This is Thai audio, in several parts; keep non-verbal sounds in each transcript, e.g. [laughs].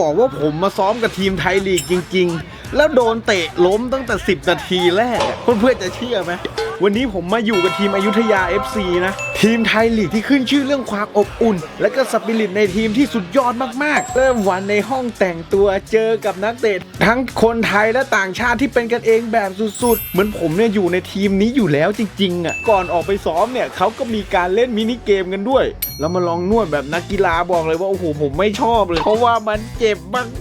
บอกว่าผมมาซ้อมกับทีมไทยลีกจริง ๆ แล้วโดนเตะล้มตั้งแต่ 10 นาทีแรก เพื่อนๆจะเชื่อไหม วันนี้ผมมาอยู่กับทีมอยุธยา FC นะ ทีมไทยลีกที่ขึ้นชื่อเรื่องความอบอุ่น และก็สปิริตในทีมที่สุดยอดมากๆ เริ่มวันในห้องแต่งตัวเจอกับนักเตะทั้งคนไทยและต่างชาติที่เป็นกันเองแบบสุดๆ เหมือนผมเนี่ยอยู่ในทีมนี้อยู่แล้วจริงๆอะก่อนออกไปซ้อมเนี่ยเขาก็มีการเล่นมินิเกมกันด้วยแล้วมาลองนวดแบบนักกีฬาบอกเลยว่าโอ้โหผมไม่ชอบเลย เพราะว่ามันเจ็บ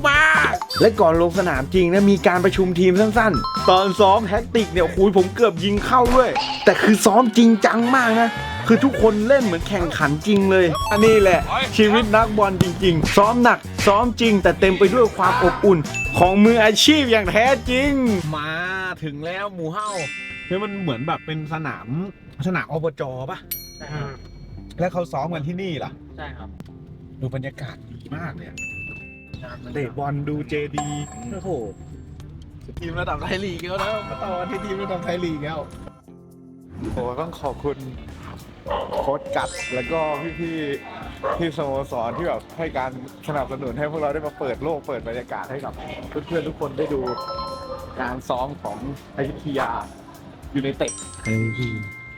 มากๆ และก่อนลงสนามจริงนะมีการประชุมทีมสั้นๆ ตอนซ้อมแท็กติกเนี่ยโอ้โหผมเกือบยิงเข้าด้วยแต่คือซ้อมจริงจังมากนะ คือทุกคนเล่นเหมือนแข่งขันจริงเลย อันนี้แหละ ชีวิตนักบอลจริง ๆ ซ้อมหนัก ซ้อมจริง แต่เต็มไปด้วยความอบอุ่น ของมืออาชีพอย่างแท้จริง มาถึงแล้วหมูเฮ้าเฮ้ยมันเหมือนแบบเป็นสนามสนามอบจปะใช่ครับ แล้วเขาซ้อมกันที่นี่เหรอ ใช่ครับ ดูบรรยากาศดีมากเลยอะเตะบอลดูเจดีโอ้โหทีมระดับไทยลีกแล้วนะมาต่อกันที่ทีมระดับไทยลีกแล้ว โอ้ต้องขอบคุณโค้ชกัดแล้วก็พี่ๆที่สโมสรที่แบบให้การสนับสนุนให้พวกเราได้มาเปิดโลกเปิดบรรยากาศให้กับเพื่อนๆทุกคนได้ดูการซ้อมของอยุธยาอยู่ในเตะ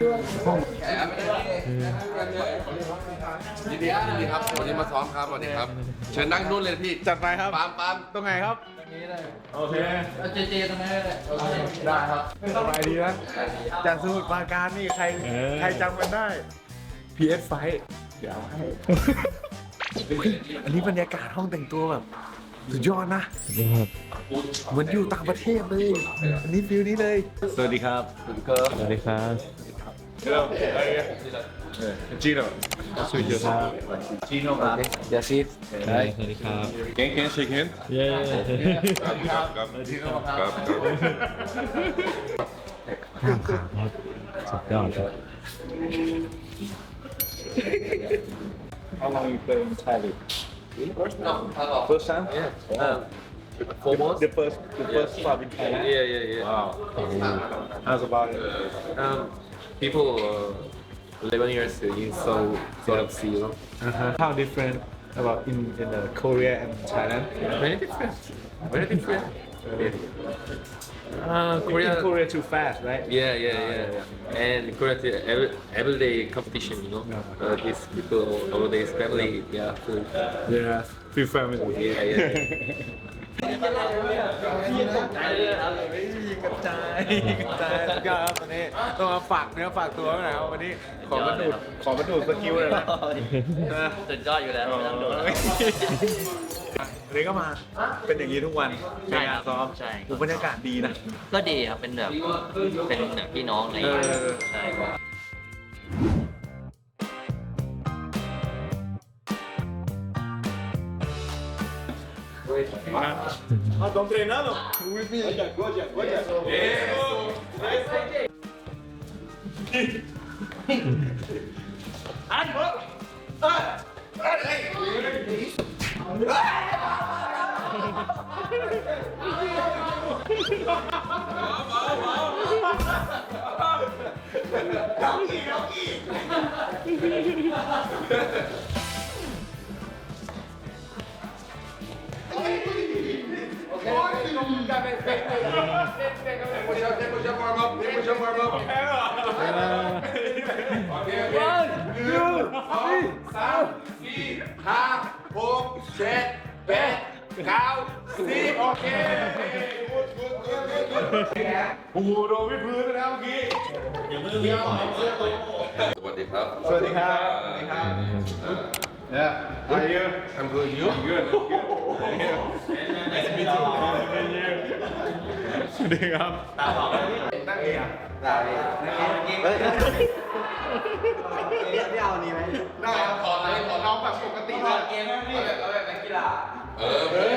ยินดีครับยินดีครับวันนี้มาซ้อมครับสวัสดีครับ เชิญนั่งนู่นเลยพี่จัดไปครับ ปามปามตรงไหนครับ โอเค เจเจตรงนั้นเลยได้ครับสบายดีนะจากสมุทรปราการนี่ใครใครจำกันได้ PS ไฟเดี๋ยวเอาให้ อันนี้บรรยากาศห้องแต่งตัวแบบสุดยอดนะเหมือนอยู่ต่างประเทศเลย อันนี้ฟิลนี้เลย สวัสดีครับสวัสดีครับ Hello จีโน่สวัสดีครับ จีโน่ครับเดี๋ยวซีดสวัสดีครับ Can can shake hand เย้ครับครับครับห้ามขาดครับสุดยอดครับ How long you play in Thai league First time foremost The first the first club in Thailand yeah yeah yeah Wow How's about it um people uh, 11 years in Seoul sort of see you know Uh-huh. How different about in in uh, Korea and Thailand? very different very different uh, In Korea Korea too fast, right? yeah yeah yeah yeah. and Korea every everyday competition you know uh, these people always family yeah food Yeah. Feel family. yeah yeah, yeah. [laughs] กระจายกระจายสุดยอดครับตอนนี้ต้องมาฝากเนื้อฝากตัวหน่อยครับวันนี้ขอบรรดุขอบรรดุสกิลเลยนะสุดยอดอยู่แล้วไม่ต้องดนวันนี้ก็มาเป็นอย่างนี้ทุกวันในงานซ้อมใช่อ้บรรยากาศดีนะ ก็ดีครับเป็นแบบเป็นแบบพี่น้องอะไรอย่างเงี้ยใช่ Ah, estão treinando? Olha, agora, agora. Agora! [laughs] Godia, Godia. Puxa, puxa, warm up, puxa, warm up. สามสี่ห้าหกเจ็ดแปดเก้าสิบโอเคกูดกูดกูดกูดกูดโอ้โหโดนวิดพื้นไปแล้วเมื่อกี้สวัสดีครับ สวัสดีครับ สวัสดีครับ Yeah, how are you? I'm good you Good. Nice to meet you. Thank you. สวัสดีครับนั่งดีอะได้ได้ครับขอเลยขอน้องแบบปกติเลยเกมนี่เอาแบบนักกีฬา เออเออ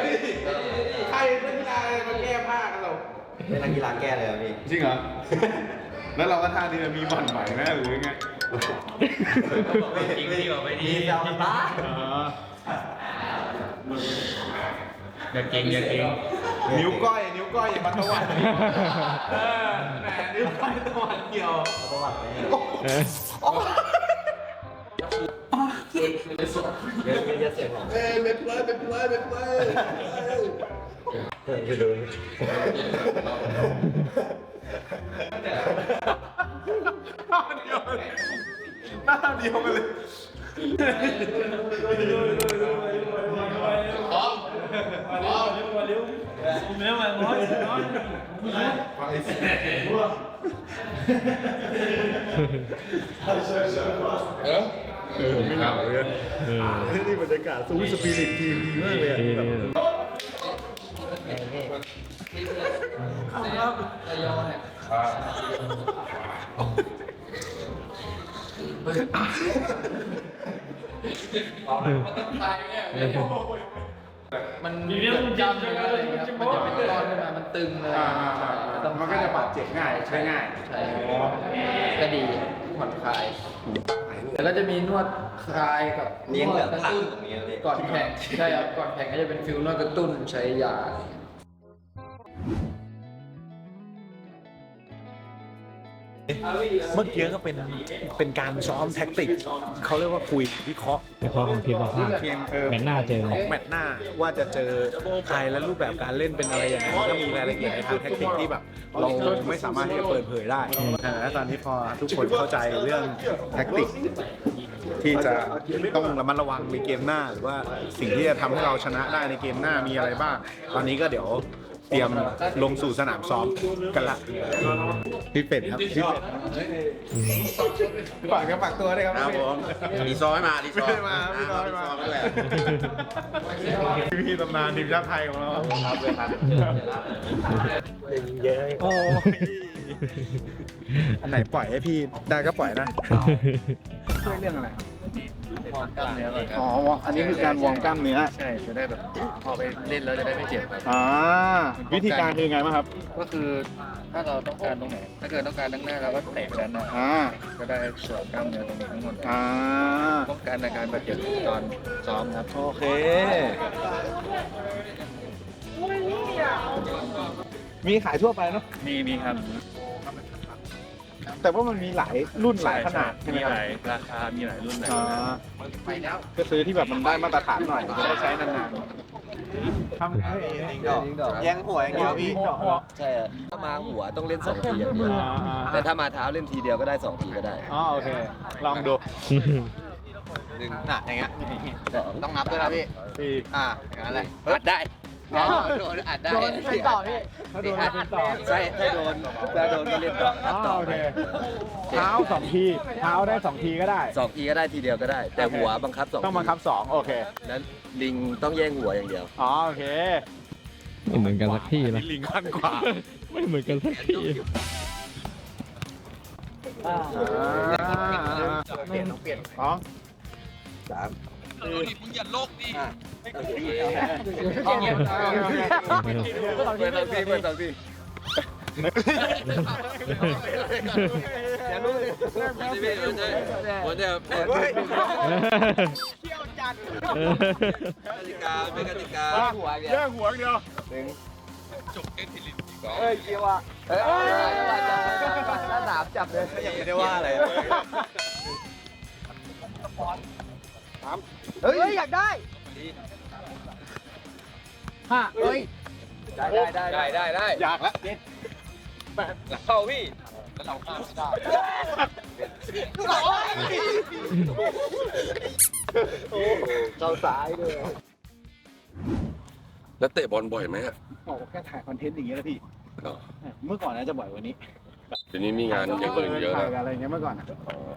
ใครนักกีฬามาแก้ผ้ากันเราเป็นนักกีฬาแก้เลยพี่ จริงเหรอ แล้วเราก็ท่านี้มีบ่อนใหม่ไหมหรือไงจริงดีกว่าไม่ดีมีเจ้ากันบ้าอย่าเก่งอย่าเก่งนิ้วก้อยนิ้ว ก้อยอย่ามาตะวัดเออแหมนิ้วก้อยตะวัดเกี่ยวประวัติไหมโอเคหน้าเดียวกันเลย นี่บรรยากาศสู้สปิริตทีมดีมากเลยอะ แบบมันมีเรื่องจำเลยอะไรเงี้ยมันจะเป็นก้อนขึ้นมามันตึงเลยมันก็จะบาดเจ็บง่ายใช้ง่ายใช่ก็ดีผ่อนคลายแล้วก็จะมีนวดคลายกับเลี้ยงเหลืองกระผักตุ้นตรงนี้เลยก่อนแข่งใช่ครับก่อนแข่งก็จะเป็นฟิลนวดกระตุ้นใช้ยา เงี้ยเมื่อกี้ก็เป็นเป็นการซ้อมแท็กติก เขาเรียกว่าคุยวิเคราะห์ในข้อของทีมเราพลาดเพียงเออแมตช์หน้าเจอของแมตช์หน้าว่าจะเจอใครและรูปแบบการเล่นเป็นอะไรอย่างไรมันก็มีรายละเอียดในทางแท็กติกที่แบบเราไม่สามารถที่จะเปิดเผยได้และตอนนี้พอทุกคนเข้าใจเรื่องแท็กติกที่จะต้องระมัดระวังในเกมหน้า หรือว่าสิ่งที่จะทำให้เราชนะได้ในเกมหน้ามีอะไรบ้าง ตอนนี้ก็เดี๋ยว เตรียมลงสู่สนามซ้อมกันละพี่เป็ดครับพี่เป็ดฝากกันฝากตัวด้วยครับครับผมดีซอยมาดีซอยไม่มาพี่น้อยมาดีซอยมาด้วยพี่ตำนานทีมชาติไทยของเราครับเลยครับเยอะโอ้อันไหนปล่อยให้พี่ได้ก็ปล่อยนะช่วยเรื่องอะไรครับ วอร์มกล้ามเนื้อก่อนครับอ๋ออันนี้คือการวอร์มกล้ามเนื้อ ใช่จะได้แบบพอไปเล่นแล้วจะได้ไม่เจ็บครับ อ่าวิธีการคือไงบ้างครับก็คือถ้าเราต้องการตรงไหน ถ้าเกิดต้องการด้านหน้าเราก็เตะไปด้านหน้าอ่าก็ได้ส่วนกล้ามเนื้อตรงนี้ทั้งหมดเลยอ่าป้องกันอาการบาดเจ็บตอนซ้อมครับโอเค มีขายทั่วไปเนาะมีมีครับ แต่ว่ามันมีหลายรุ่นหลายขนาดใช่ไหมมีครับหลายราคา มีหลายรุ่นหลายอ่าไปแล้วก็ซื้อที่แบบมันได้มาตรฐานหน่อยจะได้ใช้นานๆทำให้แย่งหัวอย่างเดียวพี่ใช่อะถ้ามาหัวต้องเล่นสองทีอย่างเดียวแต่ถ้ามาเท้าเล่นทีเดียวก็ได้สองทีก็ได้อ๋อโอเค ลองดูหนึ่งน่ะอย่างเงี้ยสองต้องนับด้วยนะพี่สี่อ่าอย่างนั้นแหละอัดได้ โดนอัดได้เป็นต่อพี่ถ้าโดนเป็นต่อใช่ถ้าโดนถ้าโดนก็เล่นต่ออัอ๋ดอต่อโอไปเคเท้าสองทีเท้าได้สองทีก็ได้ สองทีก็ได้ทีเดียวก็ได้ แต่หัวบังคับสองต้องบังคับสองโอเคนั้นลิงต้องแย่งหัวอย่างเดียว อ๋อโอเค ไม่เหมือนกันสักที่นะลิงขั้นกว่า ไม่เหมือนกันสักที่เปลี่ยนต้อง เปลี่ยนสองสามเปิดสองทีเปิดสองทีอย่ารู้เลยวันเดียวกติกาเป็นกติกาแย่งหัวเดียวเอ้ยเกี่ยวว่าเอ้ยถ้าสามจับเลยยังไม่ได้ว่าอะไร เฮ้ยอยากได้ได้ได้ได้ได้ได้อยากละเข้าพี่เข้าซ้ายเลยแล้วเตะบอลบ่อยไหมอะโอ้แค่ถ่ายคอนเทนต์อย่างเงี้ยแล้วพี่เหรอเมื่อก่อนน่าจะบ่อยกว่านี้ เดี๋ยวนี้มีงานอย่างอื่นเยอะถ่านะยอะไรเงี้ยเมื่อก่อนอะ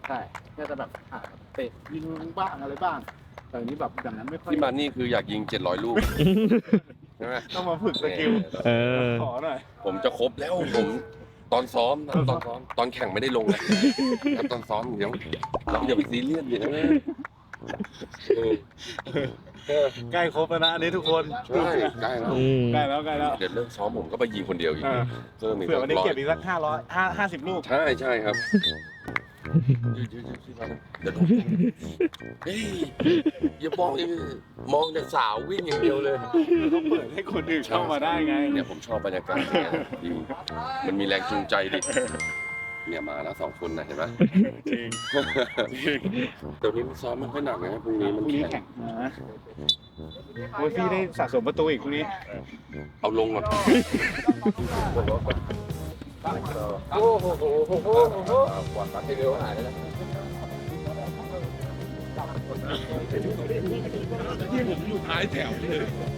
ใช่ก็จะแบบอะเตะยิงบ้างอะไรบ้างแต่อันนี้แบบอย่างนั้นไม่ค่อยที่มานี่คืออยากยิง700ลูกใช่ไหมต้องมาฝึกสกิลเออ ขอหน่อยผมจะครบแล้วผม ตอนซ้อมนะตอนซ้อมตอนแข่งไม่ได้ลงนะแล้วตอนซ้อมเดี๋ยวเราอย่าไปซีเรียสอย่างนั้นนะเออ ใกล้ครบแล้วนะอันนี้ทุกคนใช่ใกล้แล้วอืมใกล้แล้วใกล้แล้ว เดี๋ยวเลิกซ้อมผมก็ไปยิงคนเดียวอีกเออเพิ่มอีกเผื่อวันนี้ร้อยเก็บอีกสักห้าร้อยห้าห้าสิบลูก ใช่ใช่ครับเดี๋ยวดูเฮ้ยอย่ามองดิมองแต่สาววิ่งอย่างเดียวเลยต้องเปิดให้คนอื่นเข้ามาได้ไง เนี่ยผมชอบบรรยากาศเนี่ยดีมันมีแรงจูงใจดิ เนี่ยมาแล้วสองคนนะเห็นไหมจริงเดี๋ยวนี้มันซ้อมไม่ค่อยหนักนะพรุ่งนี้มันแข่งโอ้ยพี่ได้สะสมประตูอีกพรุ่งนี้ เอาลงก่อน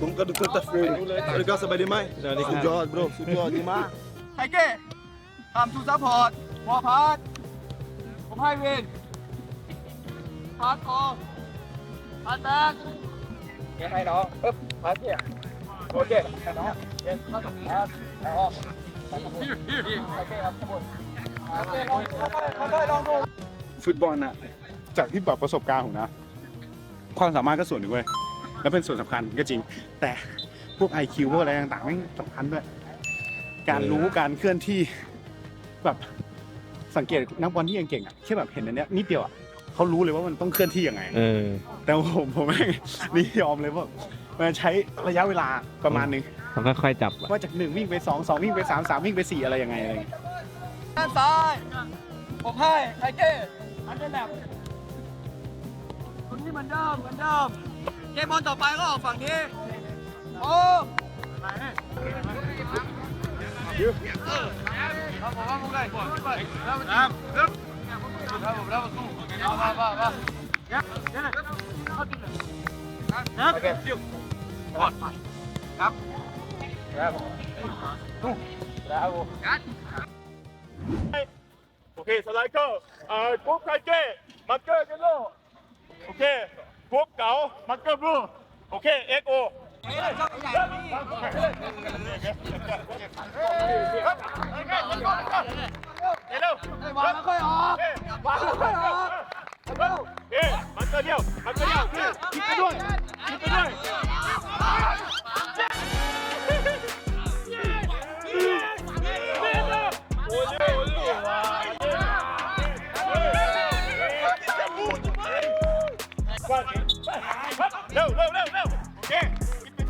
ผมก็ดูคุณตัดฟิลแล้วก็สบายดีไหมสุดยอด bro สุดยอดดีมาก ไทเก้ทำทูซัพพอร์ต วอลพาร์ทผมให้วินพาร์ทออกพาร์ทแบ็กเกให้น้องปึ๊บพาร์ทเกียร์โอเคให้น้องเย็นเข้ากับพาร์ทแล้วออกโอเคครับขบวนโอเคลองค่อยๆลองดูฟุตบอลอะจากที่แบบประสบการณ์ผมนะ ความสามารถก็ส่วนหนึ่งเว้ยแล้วเป็นส่วนสำคัญก็จริง แต่พวก IQ พวกอะไรต่างๆไม่งสำคัญด้วย การรู้การเคลื่อนที่แบบ สังเกตนักบอลที่เก่งๆอะแค่แบบเห็นอันเนี้ยนิดเดียวอะเขารู้เลยว่ามันต้องเคลื่อนที่ยังไง เออ แต่ผมผมแม่งนี่ยอมเลยว่ามันใช้ระยะเวลาประมาณหนึงเขาค่อยๆจับอะว่าจากหนึ่งวิ่งไปสองสองวิ่งไปสามสามวิ่งไปสี่อะไรยังไงอะไรอย่างเงี้ยด้านซ้ายผมให้ไทเก้อันเดอร์แลบคนที่เหมือนเดิมเหมือนเดิมเกมบอลต่อไปก็ออกฝั่งนี้โอ้ครับผมครับผมเลยไปแล้วมั Bravo, bravo tú. Va, va, va, va. Ya, ya. Yap. Okay. Yap. Bravo. Tú. Bravo. Okay, so like go. Uh, group right there. Marker yellow. Okay. Group go. Marker blue.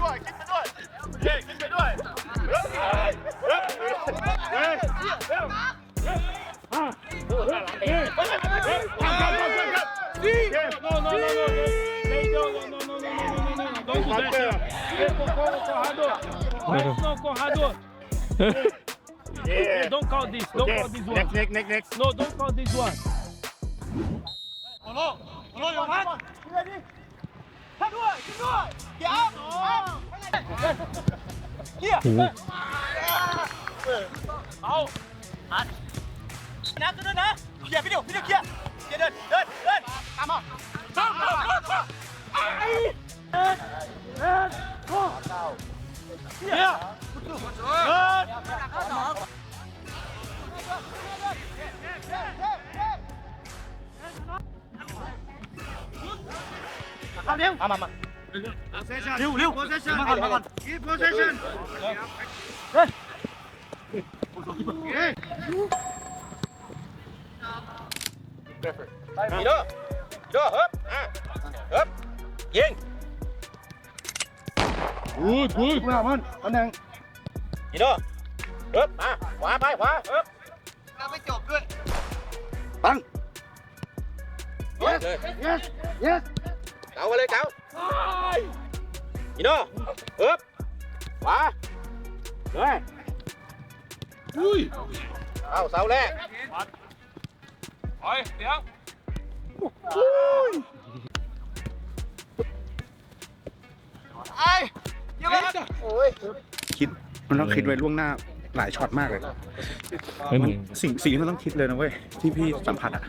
ด้วยคิดไปด้วยเฮ้ยคิดไปด้วยเฮ้ยเฮ้ยเฮ้ยเฮ้ยโอ้โหน่ารักเองเฮ้ยเฮ้ยเฮ้ยเฮ้ยเฮ้ย No, no, no, no, no. No, no, no, no, no, no, no. No, Next, next, next. No, don't call this one. Follow. Follow your hand. ด้วยเดี๋ยวเฮียเอาอัดนะก็ด้วยนะเฮียพี่เดียวพี่เดียวเฮียเฮียเดินเดินเดินตามมาตามมาตามมาไอ้เดินเดินโอ้เฮียเดินเข้าสองเอาเร็วมามามา เร็วเร็ว possession มาก่อนมาก่อน keep possession มีเด้อเด้อเฮ้ยอะเฮ้ยยิงกูดกูดมามันตำแหน่งมีเด้อเฮ้ยมาขวาไปขวาเฮ้ยเราไม่จบด้วยปัง yes yes yes เก่าไปเลยเก่า มีเด้อเฮ้ยขวาเลยอุ้ยเอาเสาแรกคิดมันต้องคิดไว้ล่วงหน้าหลายช็อตมากเลยไม่เหมัมืนอนสิ่งสิ่งที่มันต้องคิดเลยนะเว้ยที่พี่สัมผัสอะ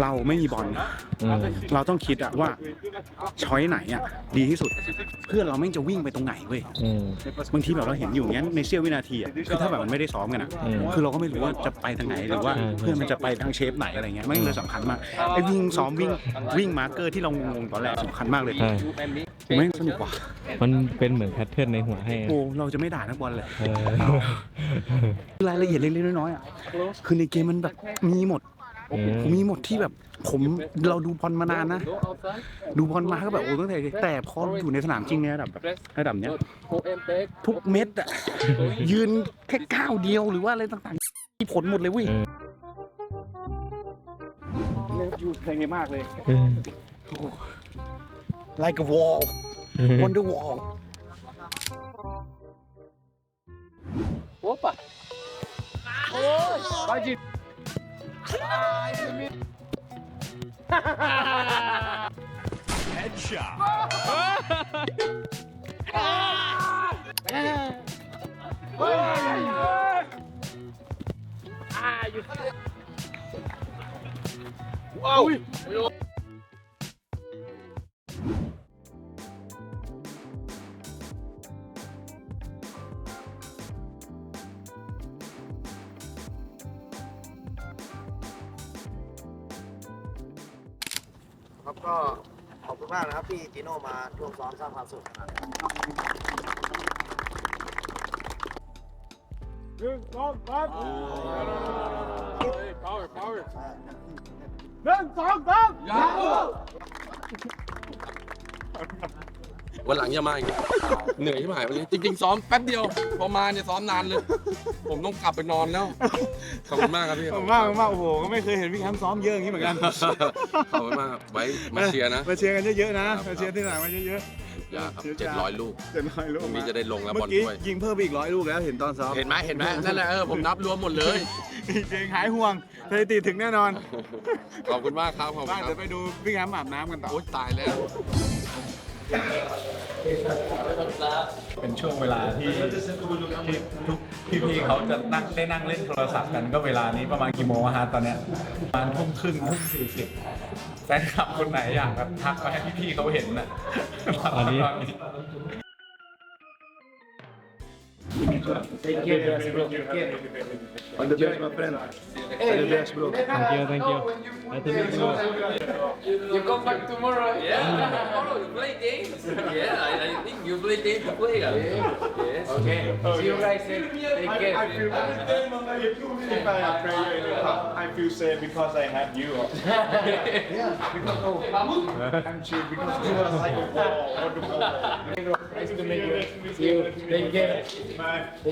เราไม่มีบอลเออเราต้องคิดอะว่าช้อยไหนอะดีที่สุด เพื่อนเราไม่งจะวิ่งไปตรงไหนเว้ยเออบางทีแบบเราเห็นอยู่อย่างนั้นในเสี้ยววินาทีอะคือถ้าแบบมันไม่ได้ซ้อมกันอะอืมคือเราก็ไม่รู้ว่าจะไปทางไหนหรือว่าใช่เพื่อนมันจะไปทางเชฟไหนอะไรเงี้ยไม่งเลยสำคัญมากไอ้วิ่งซ้อมวิ่งวิ่งมาร์เกอร์ที่เรางงๆตอนแรกสำคัญมากเลยใช่ไม่งสนุกว่ะมันเป็นเหมือนแพทเทิร์นในหัวให้อะโอ้เราจะไม่ด่านักบอลเลย เออ รายละเอียดเล็กๆน้อยๆอะ คือในเกมมันแบบมีหมด เออมีหมดที่แบบผมเราดูบอลมานานนะ ดูบอลมาก็แบบโอ้ตั้งแต่เด็กแต่พออยู่ในสนามจริงเนี่ยระดับแบบระดับเนี้ยทุกเม็ดอะยืนแค่ก้าวเดียวหรือว่าอะไรต่างๆมีผลหมดเลยเว้ยเออเลิฟยูเพลงมากเลยเออ like a wall wonder wall ครับ กนะครับที่จิโน่มาร่วมซ้อมสร้างความสุขนะครับ วันหลังอย่ามาอีกเหนื่อยที่หายวันนี้จริงๆซ้อมแป๊บเดียว พอมาเนี่ยซ้อมนานเลย ผมต้องกลับไปนอนแล้วขอบคุณมากครับพี่ขอบคุณมากขอบคุณมากโอ้โหก็ไม่เคยเห็นพี่แคมป์ซ้อมเยอะอย่างนี้เหมือนกัน ขอบคุณมากครับไว้มาเชียร์นะ มาเชียร์กันเยอะๆนะครับมาเชียร์ที่ไหนมาเยอะอย่าครับเจ็ดร้อยลูกๆเจ็ดร้อยลูกพรุ่งนี้จะได้ลงแล้วบเมื่อลอกี้ถ้วย ยิงเพิ่มไปอีกร้อยลูกแล้วเห็นตอนซ้อมเห็นไหมเห็นไหมนั่นแหละเออผมนับรวมหมดเลยเก่งหายห่วงสถิติถึงแน่นอนขอบคุณมากครับขอบคุณบ้างครัเดี๋ยบวไปดูพี่แคมป์อาบน้ำกันต่อ โอ๊ยตายแล้ว เป็นช่วงเวลาที่ที่ทุกพี่ๆเขาจะนั่งได้นั่งเล่นโทรศัพท์กันก็เวลานี้ประมาณกี่โมงอะฮะตอนเนี้ยประมาณทุ่มครึ่งทุ่มสี่สิบแฟนคลับคนไหนอยากแบบทักมาให้พี่ๆเขาเห็นนะตอนนี้ On the best my friend. On the best bro. thank you thank you. Nice to meet you. You come back tomorrow? Yeah. Tomorrow you play games? Yeah I, I think you play games to play ah. Yes. Okay. See you guys take care. I feel safe because I have you. [laughs] Yeah, because oh, I'm sure because you are like a wall on the wall Nice to meet you. See you Take care Good luck for tomorrow ไ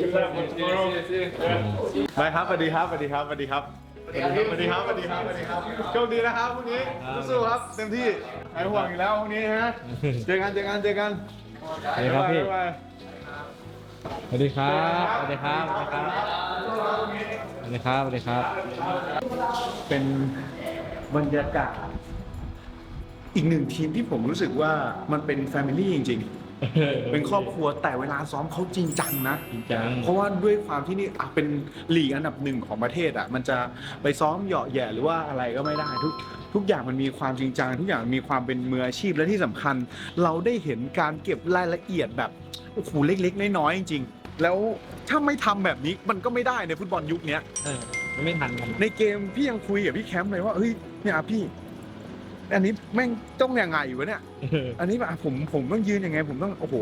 ปครับสวัสดีครับสวัสดีครับสวัสดีครับสวัสดีครับสวัสดีครับสวัสดีครับโชคดีนะครับพรุ่งนี้สู้ๆครับเต็มที่หายห่วงอีกแล้วพรุ่งนี้ฮะเจอกันเจอกันเจอกันสวัสดีครับพี่บ๊ายบายสวัสดีครับสวัสดีครับสวัสดีครับสวัสดีครับสวัสดีครับ เป็นบรรยากาศอีกหนึ่งทีมที่ผมรู้สึกว่ามันเป็นแฟมิลี่จริงๆ เป็นครอบครัวแต่เวลาซ้อมเขาจริงจังนะจริงจังเพราะว่าด้วยความที่นี่อะเป็นลีกอันดับหนึ่งของประเทศอะมันจะไปซ้อมเหยาะแหย่หรือว่าอะไรก็ไม่ได้ทุกทุกอย่างมันมีความจริงจังทุกอย่างมีความเป็นมืออาชีพและที่สำคัญ เราได้เห็นการเก็บรายละเอียดแบบโอ้โหเล็กๆน้อยๆจริงๆแล้วถ้าไม่ทำแบบนี้มันก็ไม่ได้ในฟุตบอลยุคเนี้ยเออมันไม่ทันกันในเกมพี่ยังคุยกับพี่แคมป์เลยว่าเฮ้ยเนี่ยพี่ อันนี้แม่งต้องยังไงวะเนี่ย อันนี้แบบอะผมผมต้องยืนยังไง ผมต้องโอ้โห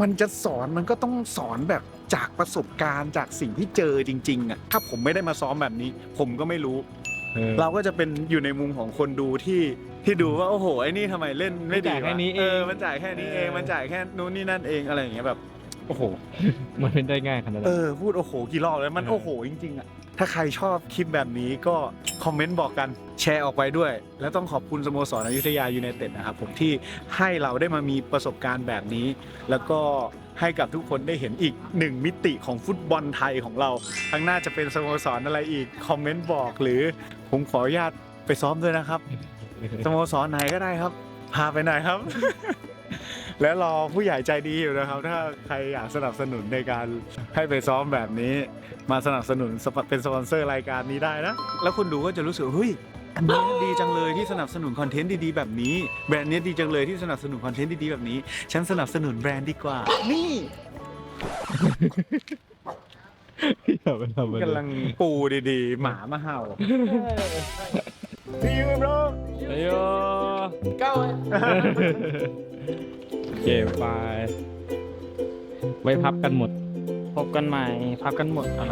มันจะสอนมันก็ต้องสอนแบบจากประสบการณ์จากสิ่งที่เจอจริงๆอะถ้าผมไม่ได้มาซ้อมแบบนี้ ผมก็ไม่รู้เออเราก็จะเป็นอยู่ในมุมของคนดูที่ที่ดูว่าโอ้โหไอ้นี่ทำไมเล่นไม่ดีมันจ่ายแค่วะนี้เอง เออมันจ่ายแค่นี้เองเออมันจ่ายแค่นู้นนี่นั่นเองอะไรอย่างเงี้ยแบบ โอ้โห มันเป็นได้ง่ายขนาดเอนั้นอพูดโอ้โหกี่รอบแล้วมันเออโอ้โหจริงๆอะถ้าใครชอบคลิปแบบนี้ก็คอมเมนต์บอกกันแชร์ออกไปด้วย แล้วต้องขอบคุณสโมสรอยุธยายูไนเต็ดนะครับผมที่ให้เราได้มามีประสบการณ์แบบนี้ แล้วก็ให้กับทุกคนได้เห็นอีกหนึ่งมิติของฟุตบอลไทยของเราข้างหน้าจะเป็นสโมสรอะไรอีกคอมเมนต์บอกหรือผมขออนุญาตไปซ้อมด้วยนะครับสโมสรไหนก็ได้ครับ พาไปหน่อยครับ และรอผู้ใหญ่ใจดีอยู่นะครับ ถ้าใครอยากสนับสนุนในการให้ไปซ้อมแบบนี้ มาสนับสนุนสปอนเป็นสปอนเซอร์รายการนี้ได้นะ แล้วคุณดูก็จะรู้สึกว่าเฮ้ยอันนี้ดีจังเลยที่สนับสนุนคอนเทนต์ดีๆแบบนี้ แบรนด์เนี้ยดีจังเลยที่สนับสนุนคอนเทนต์ดีๆแบบนี้ ฉันสนับสนุนแบรนด์ดีกว่า นี่อย่าไปทำมันกำลังปูดีๆ หมามาเห่าพี่ยูบรเฮ้ยโยเก้าโอ เคบายไว้พับกันหมด พบกันใหม่พักกันหมดครับ